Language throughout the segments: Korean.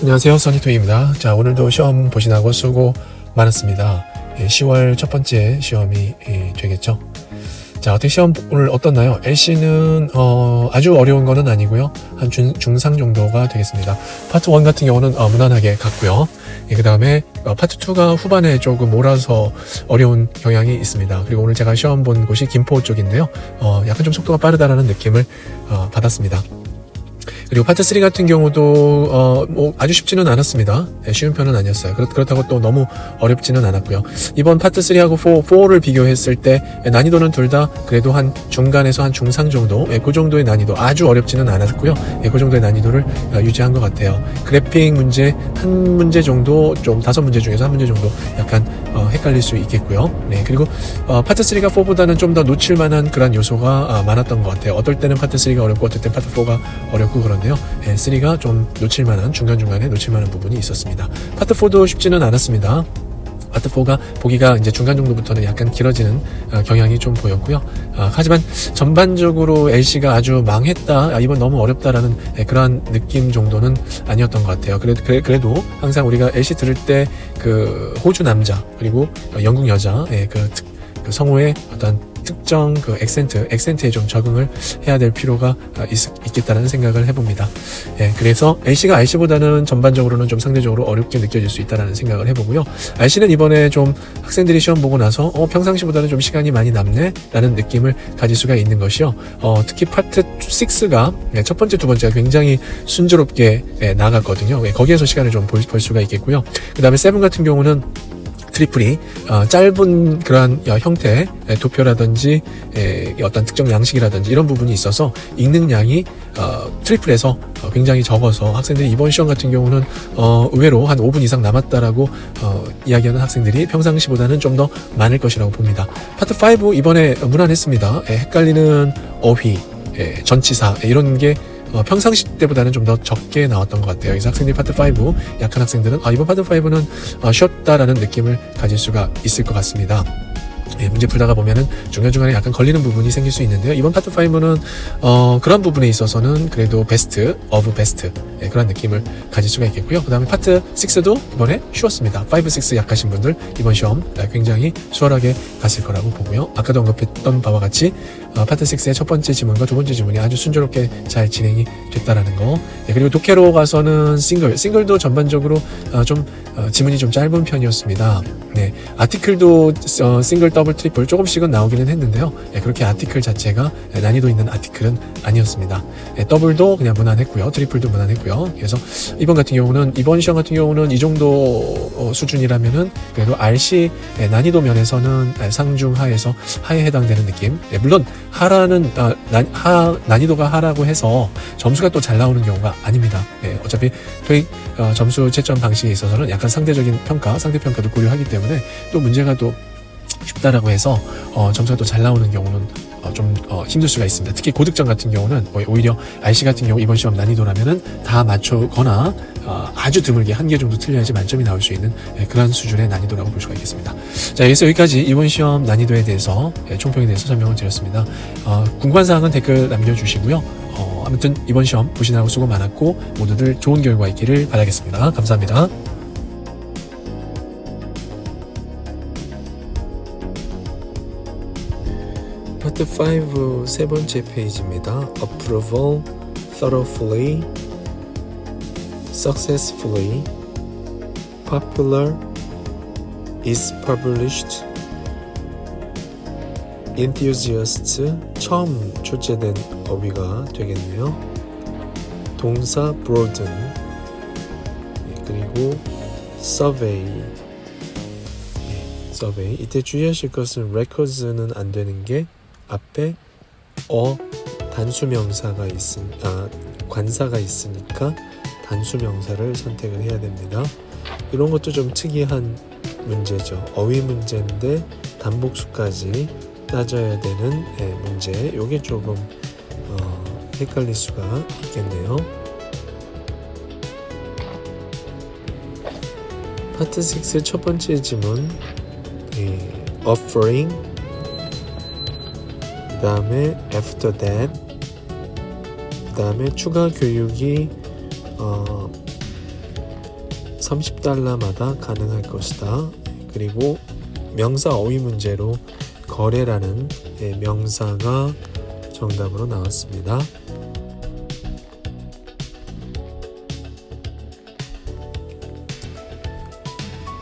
안녕하세요. 써니토이입니다. 자 오늘도 시험 보시나고 수고 많았습니다. 예, 10월 첫 번째 시험이 예, 되겠죠? 자 어떻게 시험 오늘 어떻나요? LC는 어, 아주 어려운 거는 아니고요. 한 중, 중상 정도가 되겠습니다. 파트 1 같은 경우는 어, 무난하게 갔고요. 예, 그 다음에 어, 파트 2가 후반에 조금 몰아서 어려운 경향이 있습니다. 그리고 오늘 제가 시험 본 곳이 김포 쪽인데요. 어, 약간 좀 속도가 빠르다라는 느낌을 어, 받았습니다 그리고 파트 3 같은 경우도 어, 뭐 아주 쉽지는 않았습니다. 네, 쉬운 편은 아니었어요. 그렇, 그렇 다고 또 너무 어렵지는 않았고요. 이번 파트 3하고 4, 4를 비교했을 때 난이도는 둘 다 그래도 한 중간에서 한 중상 정도, 예, 그 정도의 난이도 아주 어렵지는 않았고요. 예, 그 정도의 난이도를 어, 유지한 것 같아요. 그래픽 문제 한 문제 정도 좀 다섯 문제 중에서 한 문제 정도 약간 어, 헷갈릴 수 있겠고요. 네, 그리고 어, 파트 3가 4보다는 좀 더 놓칠 만한 그런 요소가 아, 많았던 것 같아요. 어떨 때는 파트 3가 어렵고 어떨 때 파트 4가 어렵고 그런데요. 예, 3가 좀 놓칠 만한 중간중간에 놓칠 만한 부분이 있었습니다. 파트 4도 쉽지는 않았습니다. 파트 4가 보기가 이제 중간 정도부터는 약간 길어지는 어, 경향이 좀 보였고요. 어, 하지만 전반적으로 LC가 아주 망했다, 아, 이번 너무 어렵다라는 예, 그러한 느낌 정도는 아니었던 것 같아요. 그래도, 그래, 그래도 항상 우리가 LC 들을 때 그 호주 남자 그리고 어, 영국 여자 예, 그, 특- 그 성우의 어떤 특정 그 액센트, 액센트에 좀 적응을 해야 될 필요가 아, 있, 있겠다는 생각을 해봅니다. 예, 그래서 LC가 RC보다는 전반적으로는 좀 상대적으로 어렵게 느껴질 수 있다는 생각을 해보고요. RC는 이번에 좀 학생들이 시험 보고 나서 어, 평상시보다는 좀 시간이 많이 남네 라는 느낌을 가질 수가 있는 것이요. 어, 특히 파트 6가 첫 번째, 두 번째가 굉장히 순조롭게 예, 나갔거든요. 예, 거기에서 시간을 좀볼 수가 있겠고요. 그 다음에 세븐 같은 경우는 트리플이 어, 짧은 그러한 어, 형태의 도표라든지 에, 어떤 특정 양식이라든지 이런 부분이 있어서 읽는 양이 어, 트리플에서 어, 굉장히 적어서 학생들이 이번 시험 같은 경우는 어, 의외로 한 5분 이상 남았다라고 어, 이야기하는 학생들이 평상시보다는 좀 더 많을 것이라고 봅니다. 파트 5 이번에 무난했습니다. 에, 헷갈리는 어휘, 에, 전치사 에, 이런 게 어, 평상시 때보다는 좀 더 적게 나왔던 것 같아요. 그래서 학생들이 파트 5 약한 학생들은 아 이번 파트 5는 어, 쉬었다라는 느낌을 가질 수가 있을 것 같습니다. 예, 문제 풀다가 보면은 중간중간에 약간 걸리는 부분이 생길 수 있는데요. 이번 파트 5는 어, 그런 부분에 있어서는 그래도 베스트 오브 베스트 예, 그런 느낌을 가질 수가 있겠고요. 그 다음에 파트 6도 이번에 쉬웠습니다. 5, 6 약하신 분들 이번 시험 예, 굉장히 수월하게 갔을 거라고 보고요. 아까도 언급했던 바와 같이 어, 파트 6의 첫 번째 지문과 두 번째 지문이 아주 순조롭게 잘 진행이 됐다라는 거. 예, 그리고 독해로 가서는 싱글, 싱글도 전반적으로 어, 좀 어, 지문이 좀 짧은 편이었습니다. 네, 아티클도 어, 싱글, 더블, 트리플 조금씩은 나오기는 했는데요. 예, 그렇게 아티클 자체가 예, 난이도 있는 아티클은 아니었습니다. 예, 더블도 그냥 무난했고요, 트리플도 무난했고요. 그래서 이번 같은 경우는 이번 시험 같은 경우는 이 정도 어, 수준이라면은 그래도 RC 예, 난이도 면에서는 예, 상중 하에서 하에 해당되는 느낌. 예, 물론 하라는 아, 난, 하 난이도가 하라고 해서 점수가 또 잘 나오는 경우가 아닙니다. 예, 어차피 토익 어, 점수 채점 방식에 있어서는 약간 상대적인 평가, 상대 평가도 고려하기 때문에 또 문제가 또 쉽다라고 해서 어, 점수가 또 잘 나오는 경우는 어, 좀 어, 힘들 수가 있습니다. 특히 고득점 같은 경우는 오- 오히려 RC 같은 경우 이번 시험 난이도라면은 다 맞추거나 어, 아주 드물게 한 개 정도 틀려야지 만점이 나올 수 있는 예, 그런 수준의 난이도라고 볼 수가 있겠습니다. 자, 그래서 여기까지 이번 시험 난이도에 대해서 예, 총평에 대해서 설명을 드렸습니다. 어, 궁금한 사항은 댓글 남겨주시고요. 어, 아무튼 이번 시험 보시느라고 수고 많았고 모두들 좋은 결과 있기를 바라겠습니다. 감사합니다. 파트 5 세 번째 페이지입니다. Approval, thoroughly, successfully, popular, is published, enthusiast 처음 출제된 어휘가 되겠네요. 동사 broaden 예, 그리고 survey 예, survey 이때 주의하실 것은 records는 안 되는 게 앞에 어 단수명사가 있으 아 관사가 있으니까 단수명사를 선택을 해야 됩니다. 이런 것도 좀 특이한 문제죠. 어휘 문제인데 단복수까지 따져야 되는 예, 문제. 요게 조금 어, 헷갈릴 수가 있겠네요. 파트 6첫 번째 지문 예, offering 그 다음에 after that 그 다음에 추가 교육이 어, 30달러마다 가능할 것이다. 그리고 명사 어휘 문제로 거래라는 예, 명사가 정답으로 나왔습니다.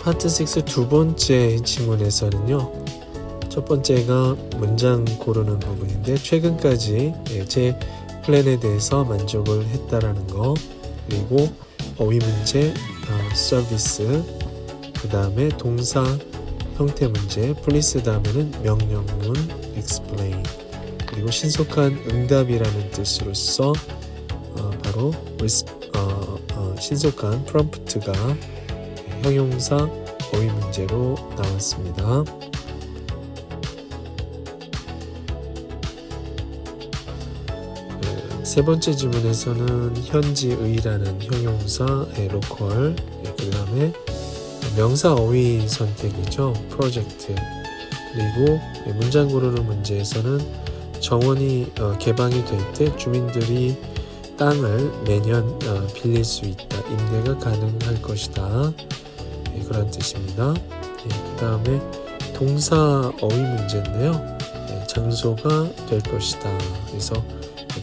파트 6 두 번째 질문에서는요. 첫 번째가 문장 고르는 부분인데 최근까지 예, 제 플랜에 대해서 만족을 했다라는 거 그리고 어휘 문제, 어, 서비스 그 다음에 동사 형태 문제 플리스 다음에는 명령문 explain 그리고 신속한 응답이라는 뜻으로서 어, 바로 어, 어, 신속한 프롬프트가 형용사 어휘 문제로 나왔습니다. 세 번째 질문에서는 현지의라는 형용사의 로컬 그 다음에 명사 어휘 선택이죠. 프로젝트. 그리고 문장 고르는 문제에서는 정원이 어, 개방이 될 때 주민들이 땅을 매년 어, 빌릴 수 있다. 임대가 가능할 것이다. 예, 그런 뜻입니다. 그 다음에 동사 어휘 문제인데요. 예, 장소가 될 것이다. 그래서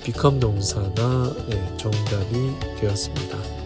become 동사가 예, 정답이 되었습니다.